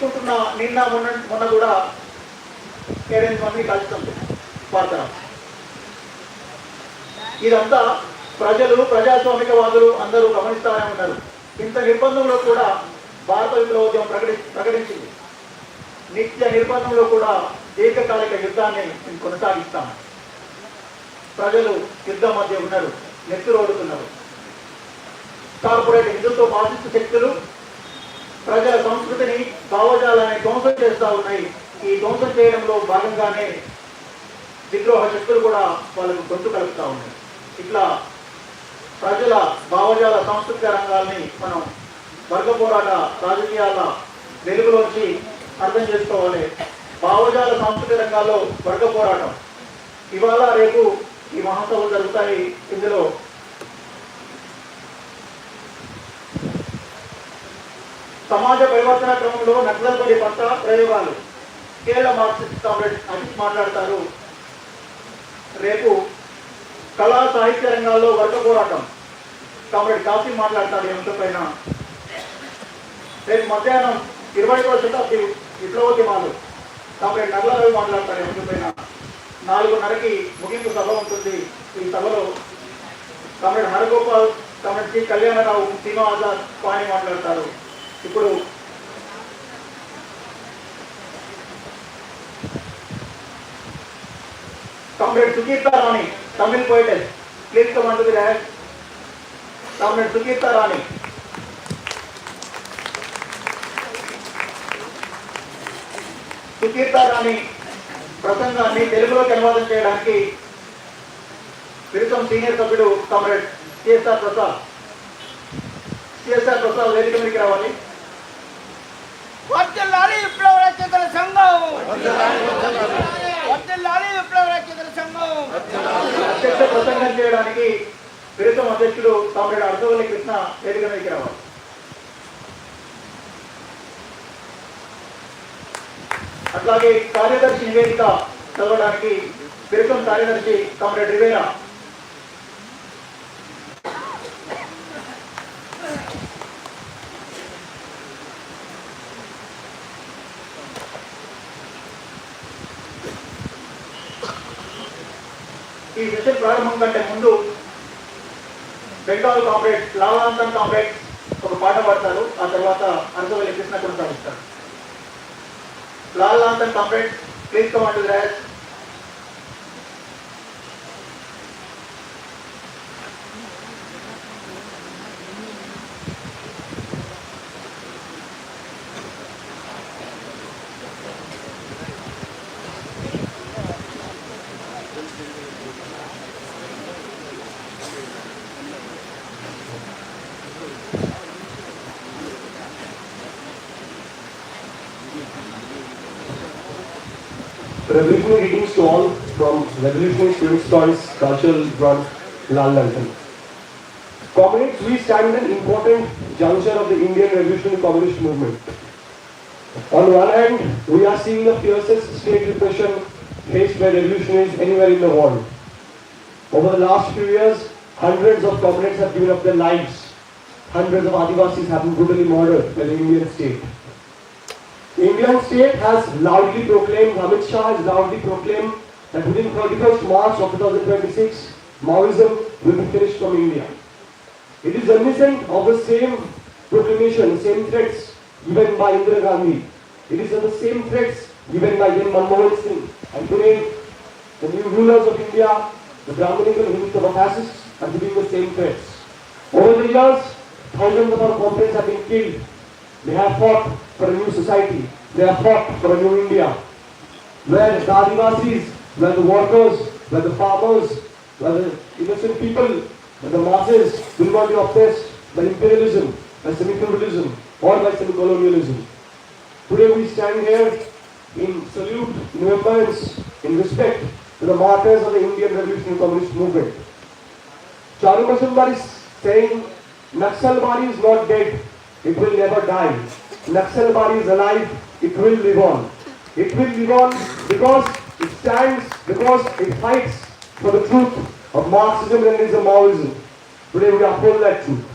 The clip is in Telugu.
తీసుకుంటున్న నిన్న మొన్న మొన్న కూడా పేరెంట్స్ మంది కలుస్తాం. వార్తలు. ఇదంతా ప్రజలు ప్రజాస్వామికవాదులు అందరూ గమనిస్తానే ఉన్నారు. ఇంత నిర్బంధంలో కూడా భారత విప్లవోద్యమం ప్రకటి ప్రకటించింది. నిత్య నిర్బంధంలో కూడా దీర్ఘకాలిక యుద్ధాన్ని మేము కొనసాగిస్తాం. ప్రజలు యుద్ధం మధ్య ఉన్నారు నెత్తురోడుతున్నారు కార్పొరేట్ హిందుత్వ బాధిత శక్తులు ప్రజల సంస్కృతిని భావజాలాన్ని ధ్వంసం చేస్తూ ఉన్నాయి. ఈ ధ్వంసం చేయడంలో భాగంగానే విద్రోహ శక్తులు కూడా వాళ్ళకు గొంతు కలుపుతూ ఉన్నాయి. ఇట్లా ప్రజల భావజాల సాంస్కృతిక రంగాల్ని మనం వర్గ పోరాట రాజకీయాల వెలుగులోంచి అర్థం చేసుకోవాలి. భావజాల సాంస్కృతిక రంగాల్లో వర్గ పోరాటం. ఇవాళ రేపు ఈ మహాసభలు జరుగుతాయి. ఇందులో సమాజ పరివర్తన క్రమంలో నక్సల్బడి పట్ల ప్రయోగాలు. కేరళ మార్క్సిస్ట్ కామ్రేడ్ అజిత్ మాట్లాడతారు. రేపు కళా సాహిత్య రంగాల్లో వర్గ పోరాటం. కామ్రేడ్ కాశీ మాట్లాడతారు ఎంతపైన పైన. రేపు మధ్యాహ్నం ఇరవై శతాబ్ది విప్లవోద్యమాలు. కామ్రేడ్ నగలరావు మాట్లాడతారు ఎంతపైన పైన. నాలుగున్నరకి ముగింపు సభ ఉంటుంది ఈ సభలో. Comrade Haragopal comrade C Kalyan Rao Seema Azad Pani మాట్లాడతారు. ఇప్పుడు comrade Sukeerta Rani Tamil poetess please come onto the rack comrade Sukeerta Rani Sukeerta Rani ప్రసంగాన్ని తెలుగులోకి అనువాదం చేయడానికి విరుసం సీనియర్ సభ్యుడు comrade CSR Prasad CSR Prasad వేదిక మీదకి రావాలి వర్ధిల్లాలి విప్లవ రచయితల సంఘం. వర్ధిల్లాలి విప్లవ రచయితల సంఘం. అధ్యక్ష ప్రసంగం చేయడానికి ప్రీతం అధ్యక్షుడు కామ్రేడ్ అర్ధవల్లి కృష్ణ వేదిక మీదకి రావాలి. అట్లాగే కార్యదర్శి నివేదిక చదవడానికి ప్రీతం కార్యదర్శి కామ్రేడ్ రివేరా ఈ సెషన్ ప్రారంభం కంటే ముందు బెంగాల్ కాంప్లెక్స్ లావాంతన్ కాంప్లెక్స్ ఒక పాట పాడతారు. ఆ తర్వాత అరసవల్లి కృష్ణ కొనసాగిస్తారు? లాల్ లాంతన్ complex please command to Revolutionary greetings to all from Revolutionary Students' Stories Cultural Run, Lal London. Comrades, we stand at an important juncture of the Indian Revolutionary Communist movement. On one hand, we are seeing the fiercest state repression faced by revolutionaries anywhere in the world. Over the last few years, hundreds of comrades have given up their lives. Hundreds of Adivasis have been brutally murdered by the Indian state. The Indian state has loudly proclaimed, Amit Shah has loudly proclaimed that within 31st March of 2026, Maoism will be finished from India. It is reminiscent of the same proclamation, same threats given by Indira Gandhi. It is the same threats given by Yen Manmohan Singh. And today, the new rulers of India, the Brahminical Hindutva fascists, are giving the same threats. Over the years, thousands of our comrades have been killed. They have fought for a new society. They have fought for a new India. Where the Adivasis, where the workers, where the farmers, where the innocent people, where the masses will not be oppressed by imperialism, by semi-feudalism, or by semi-colonialism. Today we stand here in salute, in remembrance, in respect to the martyrs of the Indian Revolutionary Communist Movement. Charu Mazumdar is saying, Naxalbari is not dead, it will never die. Naxalbari is alive, it will live on. It will live on because it stands, because it fights for the truth of Marxism, Leninism, Maoism. Today we uphold that truth.